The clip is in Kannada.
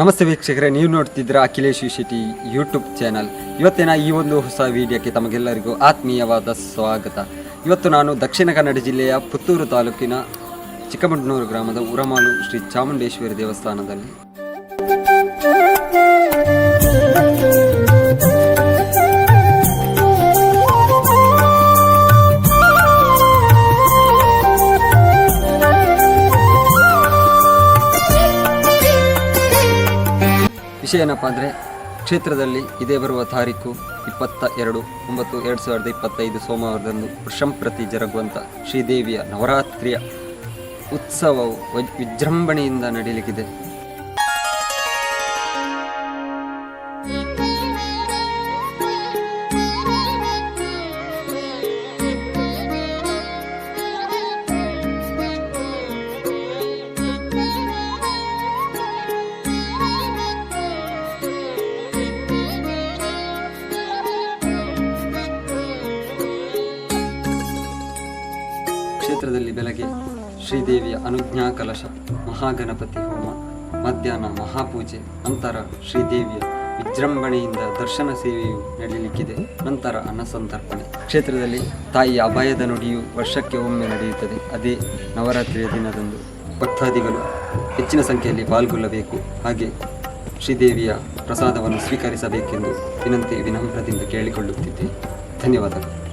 ನಮಸ್ತೆ ವೀಕ್ಷಕರೇ, ನೀವು ನೋಡ್ತಿದ್ದೀರಾ ಅಖಿಲೇಶ್ ಶೆಟ್ಟಿ ಯೂಟ್ಯೂಬ್ ಚಾನಲ್ ಇವತ್ತಿನ ಈ ಒಂದು ಹೊಸ ವಿಡಿಯೋಕ್ಕೆ ತಮಗೆಲ್ಲರಿಗೂ ಆತ್ಮೀಯವಾದ ಸ್ವಾಗತ. ಇವತ್ತು ನಾನು ದಕ್ಷಿಣ ಕನ್ನಡ ಜಿಲ್ಲೆಯ ಪುತ್ತೂರು ತಾಲೂಕಿನ ಚಿಕ್ಕಮಂಡನೂರು ಗ್ರಾಮದ ಉರಮಾಲು ಶ್ರೀ ಚಾಮುಂಡೇಶ್ವರಿ ದೇವಸ್ಥಾನದಲ್ಲಿ ವಿಷಯ ಏನಪ್ಪ ಅಂದರೆ, ಕ್ಷೇತ್ರದಲ್ಲಿ ಇದೇ ಬರುವ ತಾರೀಕು ಇಪ್ಪತ್ತ ಎರಡು, ಒಂಬತ್ತು ಎರಡು ಸಾವಿರದ ಇಪ್ಪತ್ತೈದು ಸೋಮವಾರದಂದು ವೃಷಂಪ್ರತಿ ಜರುಗುವಂಥ ಶ್ರೀದೇವಿಯ ನವರಾತ್ರಿಯ ಉತ್ಸವವು ವಜ್- ವಿಜೃಂಭಣೆಯಿಂದ ನಡೆಯಲಿಕ್ಕಿದೆ. ಕ್ಷೇತ್ರದಲ್ಲಿ ಬೆಳಗ್ಗೆ ಶ್ರೀದೇವಿಯ ಅನುಜ್ಞಾ ಕಲಶ, ಮಹಾಗಣಪತಿ ಹೋಮ, ಮಧ್ಯಾಹ್ನ ಮಹಾಪೂಜೆ, ನಂತರ ಶ್ರೀದೇವಿಯ ವಿಜೃಂಭಣೆಯಿಂದ ದರ್ಶನ ಸೇವೆಯು ನಡೆಯಲಿಕ್ಕಿದೆ ನಂತರ ಅನ್ನಸಂತರ್ಪಣೆ ಕ್ಷೇತ್ರದಲ್ಲಿ ತಾಯಿಯ ಅಭಯದ ನುಡಿಯು ವರ್ಷಕ್ಕೆ ಒಮ್ಮೆ ನಡೆಯುತ್ತದೆ. ಅದೇ ನವರಾತ್ರಿಯ ದಿನದಂದು ಭಕ್ತಾದಿಗಳು ಹೆಚ್ಚಿನ ಸಂಖ್ಯೆಯಲ್ಲಿ ಪಾಲ್ಗೊಳ್ಳಬೇಕು. ಹಾಗೆ ಶ್ರೀದೇವಿಯ ಪ್ರಸಾದವನ್ನು ಸ್ವೀಕರಿಸಬೇಕೆಂದು ವಿನಂತಿ, ವಿನಮ್ರದಿಂದ ಕೇಳಿಕೊಳ್ಳುತ್ತಿದ್ದೆ ಧನ್ಯವಾದಗಳು.